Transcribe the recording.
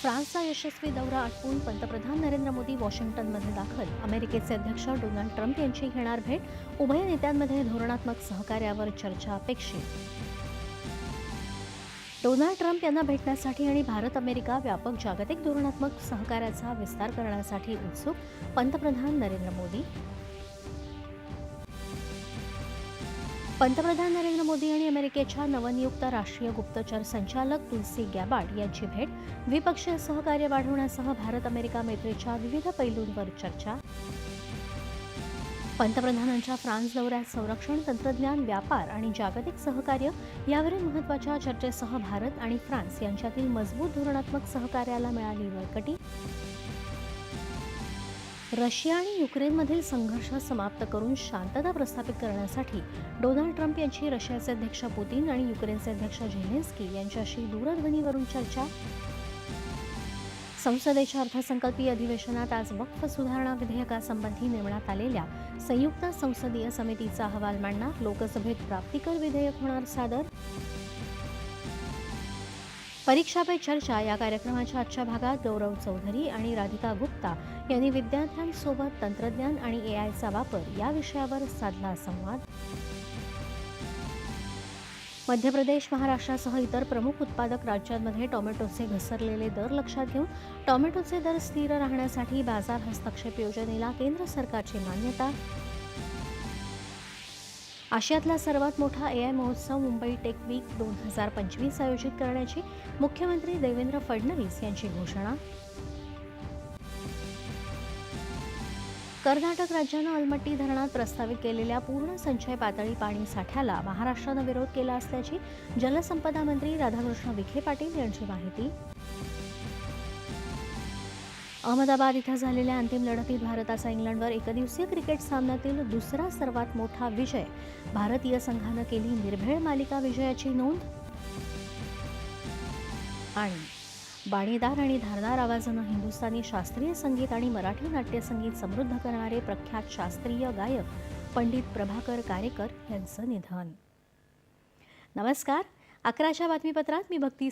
फ्रान्सचा यशस्वी दौरा आटपून पंतप्रधान नरेंद्र मोदी वॉशिंग्टनमध्ये दाखल. अमेरिकेचे अध्यक्ष डोनाल्ड ट्रम्प यांची घेणार भेट. उभय नेत्यांमध्ये धोरणात्मक सहकार्यावर चर्चा अपेक्षित. डोनाल्ड ट्रम्प यांना भेटण्यासाठी आणि भारत अमेरिका व्यापक जागतिक धोरणात्मक सहकार्याचा विस्तार करण्यासाठी उत्सुक पंतप्रधान नरेंद्र मोदी. पंतप्रधान नरेंद्र मोदी आणि अमेरिकेच्या नवनियुक्त राष्ट्रीय गुप्तचर संचालक तुलसी गॅबार्ड यांची भेट द्विपक्षीय सहकार्य वाढवण्यासह भारत अमेरिका मैत्रीच्या विविध पैलूंवर चर्चा. पंतप्रधानांच्या फ्रान्स दौऱ्यात संरक्षण तंत्रज्ञान व्यापार आणि जागतिक सहकार्य यावरील महत्त्वाच्या चर्चेसह भारत आणि फ्रान्स यांच्यातील मजबूत धोरणात्मक सहकार्याला मिळाली बळकटी रशिया आणि युक्रेनमधील संघर्ष समाप्त करून शांतता प्रस्थापित करण्यासाठी डोनाल्ड ट्रम्प यांची रशियाचे अध्यक्ष पुतीन आणि युक्रेनचे अध्यक्ष झेलेन्स्की यांच्याशी दूरध्वनीवरून चर्चा. संसदेच्या अर्थसंकल्पीय अधिवेशनात आज वक्फ सुधारणा विधेयकासंबंधी नेमण्यात आलेल्या संयुक्त संसदीय समितीचा अहवाल मांडणार लोकसभेत प्राप्तिकर विधेयक होणार सादर. परीक्षा पे चर्चा. या कार्यक्रमाच्या आजच्या भागात गौरव चौधरी आणि राधिका गुप्ता यांनी विद्यार्थ्यांसोबत तंत्रज्ञान आणि ए आयचा वापर या विषयावर साधला संवाद. मध्य प्रदेश महाराष्ट्रासह इतर प्रमुख उत्पादक राज्यांमध्ये टोमॅटोचे घसरलेले दर लक्षात घेऊन टोमॅटोचे दर स्थिर राहण्यासाठी बाजार हस्तक्षेप योजनेला केंद्र सरकारची मान्यता आशियातला सर्वात मोठा ए आय महोत्सव मुंबई टेक वीक दोन हजार पंचवीस आयोजित करण्याची मुख्यमंत्री देवेंद्र फडणवीस यांची घोषणा. कर्नाटक राज्यानं अलमट्टी धरणात प्रस्तावित केलेल्या पूर्ण संचय पातळी पाणी साठ्याला महाराष्ट्रानं विरोध केला असल्याची जलसंपदा मंत्री राधाकृष्ण विखे पाटील यांची माहिती. अहमदाबाद इथं झालेल्या अंतिम लढतीत भारताचा इंग्लंडवर एकदिवसीय क्रिकेट सामन्यातील दुसरा सर्वात मोठा विजय. भारतीय संघानं केली निर्भेळ मालिका विजयाची नोंद. आणि बाणीदार आणि धारदार आवाजानं हिंदुस्थानी शास्त्रीय संगीत आणि मराठी नाट्यसंगीत समृद्ध करणारे प्रख्यात शास्त्रीय गायक पंडित प्रभाकर कारेकर यांचं निधन. नमस्कार. अकराच्या बातमीपत्रात मी भक्ती